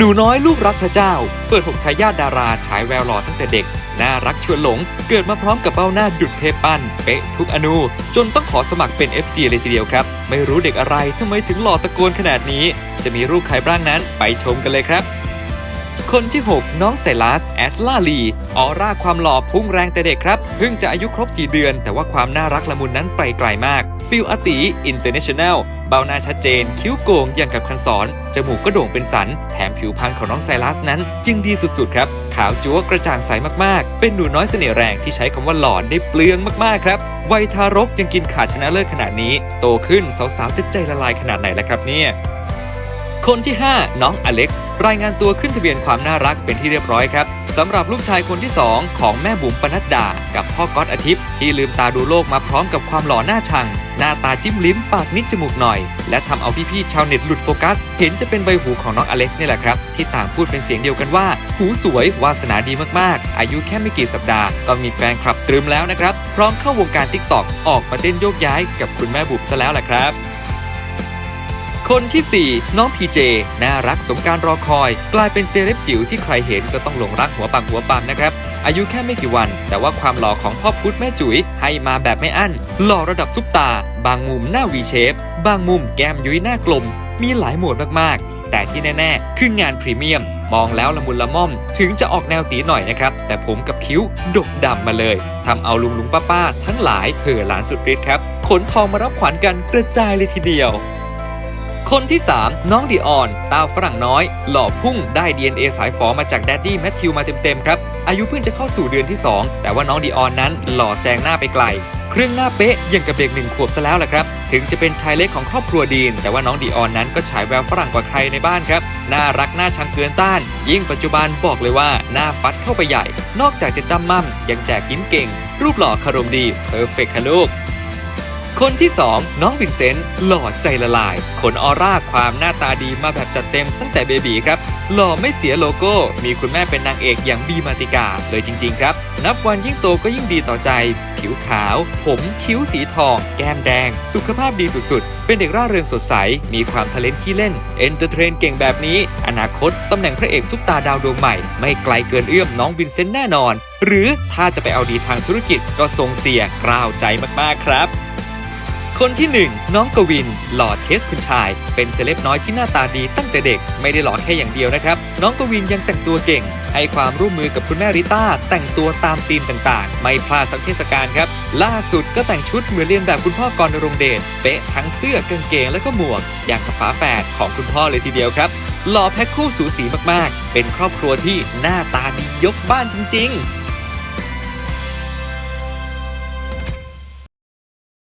หนูน้อยลูกรักพระเจ้า เปิดหกทายาทดาราฉายแววหล่อตั้งแต่เด็ก น่ารักชวนหลง เกิดมาพร้อมกับเบ้าหน้าดุดเทพปั้น เป๊ะทุกอนู จนต้องขอสมัครเป็น FC เลยทีเดียวครับ ไม่รู้เด็กอะไรทำไมถึงหล่อตะโกนขนาดนี้ จะมีรูปใครบ้างนั้นไปชมกันเลยครับ คนที่ 6 น้องไซลัสแอสลาลีออร่าความหล่อพุ่งแรงแต่เด็กครับ เพิ่งจะอายุครบ 4 เดือน แต่ว่าความน่ารักละมุนนั้นไปไกลมากฟิลอติอินเตอร์เนชั่นแนลเบ้าหน้าชัดเจน คิ้วโก่งอย่างกับคันศรจมูกก็โด่งเป็นสัน แถมผิวพรรณของน้องไซลัสนั้นยังดีสุดๆ ครับ ขาวจั๊วกระจ่างใสมากๆ เป็นหนูน้อยเสน่ห์แรงที่ใช้คำว่าหล่อได้เปลืองมากๆ ครับ วัยทารกยังกินขาดชนะเลิศขนาดนี้ โตขึ้นสาวๆจะใจละลายขนาดไหนล่ะครับเนี่ย คนที่ 5 น้องอเล็กซ์รายงานตัวขึ้นทะเบียนความน่ารักเป็นที่เรียบร้อยครับสำหรับลูกชายคนที่ 2 ของแม่บุ๋มปนัดดา กับพ่อก๊อตอาทิตย์ ที่ลืมตาดูโลกมาพร้อมกับความหล่อหน้าชัง หน้าตาจิ้มลิ้มปากนิดจมูกหน่อย และทำเอาพี่ๆชาวเน็ตหลุดโฟกัส เห็นจะเป็นใบหูของน้องอเล็กซ์นี่แหละครับ ที่ต่างพูดเป็นเสียงเดียวกันว่า หูสวยวาสนาดีมากๆ อายุแค่ไม่กี่สัปดาห์ก็มีแฟนคลับตรึมแล้วนะครับพร้อมเข้าวงการติ๊กต็อกออกมาเต้นโยกย้ายกับคุณแม่บุ๋มซะแล้วแหละครับ คนที่ 4 น้องพีเจน่ารักสมการรอคอย กลายเป็นเซเลบจิ๋วที่ใครเห็นก็ต้องหลงรักหัวปังหัวปั๊มนะครับ อายุแค่ไม่กี่วัน แต่ว่าความหล่อของพ่อพุธแม่จุ๋ยให้มาแบบไม่อั้น หล่อระดับซุปตา บางมุมหน้าวีเชฟ บางมุมแก้มยุ้ยหน้ากลม มีหลายโหมดมากๆ แต่ที่แน่ ๆ คืองานพรีเมียม มองแล้วละมุนละม่อม ถึงจะออกแนวตีหน่อยนะครับ แต่ผมกับคิ้วดกดำมาเลยทำเอาลุงลุงป้าป้าๆทั้งหลายเห่อหลานสุดฤทธิ์ครับขนทองมารับขวัญกันกระจายเลยทีเดียว คนที่ 3 น้องดีออน ตาฝรั่งน้อย หล่อพุ่งได้ DNA สายฝอมาจากแดดดี้แมทธิวมาเต็มๆครับ อายุเพิ่งจะเข้าสู่เดือนที่ 2 แต่ว่าน้องดีออนนั้นหล่อแซงหน้าไปไกลเครื่องหน้าเป๊ะยังกับเด็กหนึ่งขวบซะแล้วแหละครับ ถึงจะเป็นชายเล็กของครอบครัวดีน แต่ว่าน้องดีออนนั้นก็ฉายแววฝรั่งกว่าใครในบ้านครับ น่ารักน่าชังเกินต้าน ยิ่งปัจจุบันบอกเลยว่าหน้าฟัดเข้าไปใหญ่ นอกจากจะจำมั่มยังแจกยิ้มเก่ง รูปหล่อคารมดีเพอร์เฟกค่ะลูก คนที่ 2 น้องวินเซนต์หล่อใจละลายขนออร่าความหน้าตาดีมาแบบจัดเต็มตั้งแต่เบบีครับ หล่อไม่เสียโลโก้ มีคุณแม่เป็นนางเอกอย่างบีมาติกาเลยจริง ๆ ครับ นับวันยิ่งโตก็ยิ่งดีต่อใจ ผิวขาว ผมคิ้วสีทอง แก้มแดง สุขภาพดีสุดๆ เป็นเด็กร่าเริงสดใส มีความทะเลนขี้เล่น เอนเตอร์เทนเก่งแบบนี้ อนาคตตำแหน่งพระเอกซุปตาดาวดวงใหม่ ไม่ไกลเกินเอื้อมน้องวินเซนต์แน่นอน หรือถ้าจะไปเอาดีทางธุรกิจก็ทรงเสียกล้าวใจมากๆครับ คนที่ 1 น้องกวิน หล่อเทสคุณชาย เป็นเซเลบน้อยที่หน้าตาดีตั้งแต่เด็กไม่ได้หล่อแค่อย่างเดียวนะครับ น้องกวินยังแต่งตัวเก่ง ให้ความร่วมมือกับคุณแม่ริต้า แต่งตัวตามธีมต่างๆ ไม่พลาดสักเทศกาลครับ ล่าสุดก็แต่งชุดเหมือนเรียนแบบคุณพ่อกรณรงค์เดชเป๊ะทั้งเสื้อกางเกงและก็หมวก อย่างกับฝาแฝดของคุณพ่อเลยทีเดียวครับหล่อแพ็คคู่สูสีมากๆ เป็นครอบครัวที่หน้าตาดียกบ้านจริง ๆ